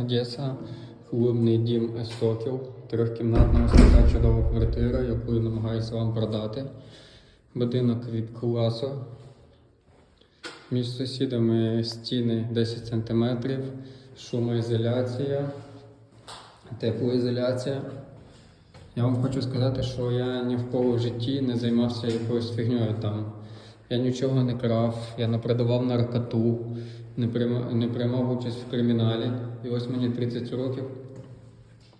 Одеса, клубний дім Сокіл, трьохкімнатна ось така чудова квартира, яку я намагаюся вам продати. Будинок від класу. Між сусідами стіни 10 см, шумоізоляція, теплоізоляція. Я вам хочу сказати, що я ні в кого в житті не займався якоюсь фігньою там. Я нічого не крав, я не продавав наркоту, не приймав, не приймав участь в криміналі. І ось мені 30 років.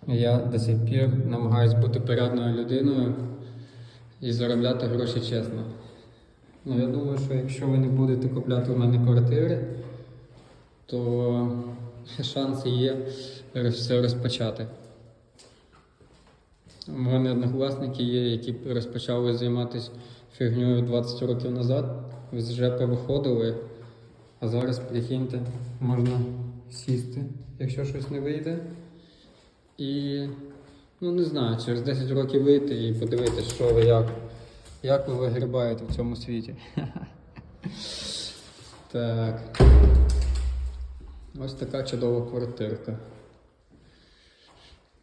Я до сих пір намагаюсь бути порядною людиною і заробляти гроші чесно. Ну, я думаю, що якщо ви не будете купляти у мене квартири, то шанси є все розпочати. У мене однокласники є, які розпочали займатися фігньою 20 років назад, вже повиходили, а зараз, прикиньте, можна сісти, якщо щось не вийде. І, ну не знаю, через 10 років вийти і подивитися, що ви як, як ви вигрібаєте в цьому світі. Так. Ось така чудова квартирка.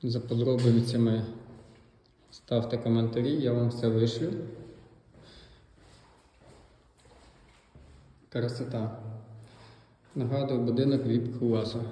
За подробицями ставте коментарі, я вам все вишлю. Красота. Нагадую, будинок віп класу.